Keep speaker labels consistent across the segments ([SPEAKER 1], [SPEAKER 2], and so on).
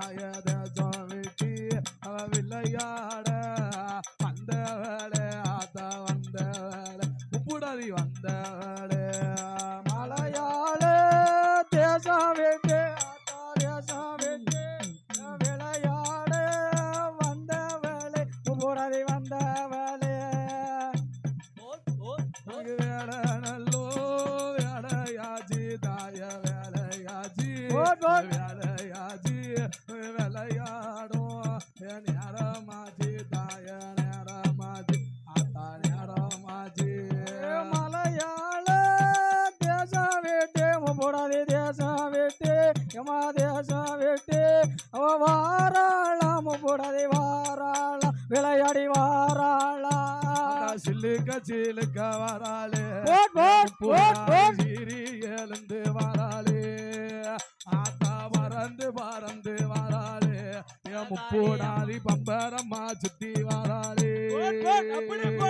[SPEAKER 1] தாய தேசம் அவ விளையாட வந்தவளே ஆத்தா வந்தவளே உப்புடதி வந்தவளே.
[SPEAKER 2] தேசம் விட்டு யமா தேசம் விட்டு அவ வாராளாம் உபுடதி வாராளாம். விளையாடி
[SPEAKER 1] ஆத்தா சில்லுக்க சிலுக்க வராளே. சீரி எழுந்து வராளே. ஆத்தா பறந்து பறந்து வராளே. என் முப்பூடாதி பம்பரம்மா சுத்தி வராளே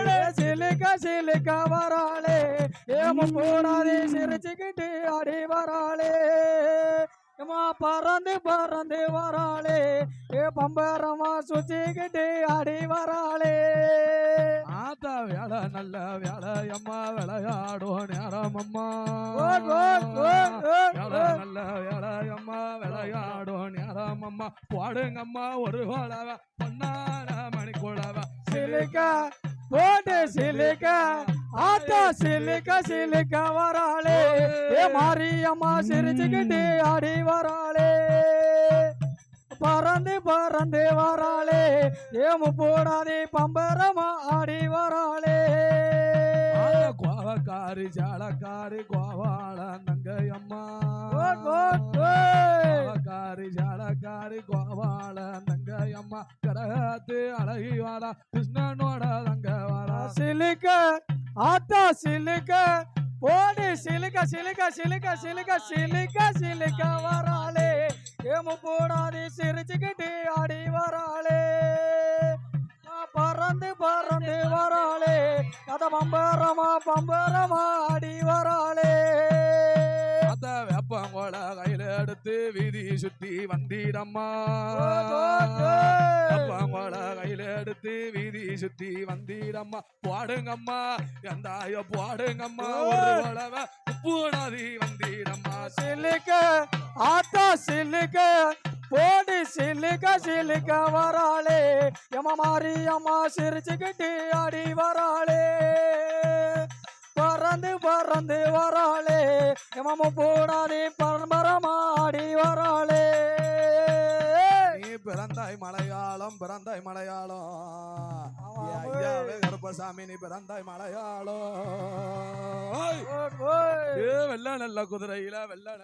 [SPEAKER 2] சிலுக்க சிலுக்க வராளே. ஏம போடாதே சிரிச்சுக்கிட்டு அடி வராளே. ஏமா பறந்து பறந்து வராளே. ஏ பம்பரமா சுத்திக்கிட்டு அடி வராளே.
[SPEAKER 1] ஆத்தா வேலை நல்ல வேலை அம்மா விளையாடும் நேரம் அம்மா. வேலை. நல்ல வேலை அம்மா விளையாடும் நேரம் அம்மா. போடுங்க அம்மா ஒரு கோலவ பொன்னான மணி கோலவ
[SPEAKER 2] சிலுக்க போட்டு சிலுக்க ஆத்தா சிலுக்க சிலுக்க வராளே. ஏ மாரியம்மா சிரிச்சுக்கிட்டு ஆடி வராளே. பறந்து பறந்து வராளே. ஏமு போடாதே பம்பரமா ஆடி வராளே.
[SPEAKER 1] கோவக்காரி சாலக்காரி கோவாள நங்கை அம்மா
[SPEAKER 2] ஓட், ஓட், ஓய்.
[SPEAKER 1] கோவக்காரி சாலக்காரி கோவாள நங்கை அம்மா கடகத்து அழகி வாரா கிருஷ்ணனோட தங்க வாரா
[SPEAKER 2] சிலுக்க ஆத்தா சிலுக்க போடு சிலுக்க சிலுக்க சிலுக்க சிலுக்க சிலுக்க சிலுக்க வராளே. ஏமு போடாதே சிரிச்சுக்கிட்டு ஆடி வராளே. பறந்து பறந்து கத பம்பரமா பம்பரமா ஆடி வராளே
[SPEAKER 1] அத வேப்பங்கோல கையில எடுத்து வீதி சுத்தி வந்திடம்மா. வேப்பங்கோல கையில எடுத்து வீதி சுத்தி வந்திடம்மா. போடுங்கம்மா எந்தாய போடுங்கம்மா. ஒரு கோலவ உப்பு நதி வந்திடம்மா.
[SPEAKER 2] சிலுக்க ஆத்தா சிலுக்க போடு சிலுக்க சிலுக்க வராளே. எம மாறி அம்மா சிரிச்சுக்கிட்டு ஆடி வராளே. பறந்து பறந்து வராளே. எம போடாதே பரம்பரமா ஆடி வராளே.
[SPEAKER 1] நீ பிறந்தாய் மலையாளம் பிறந்தாய் மலையாளம். கருப்பசாமி நீ பிறந்தாய் மலையாளம். வெள்ள நல்ல குதிரையில வெள்ள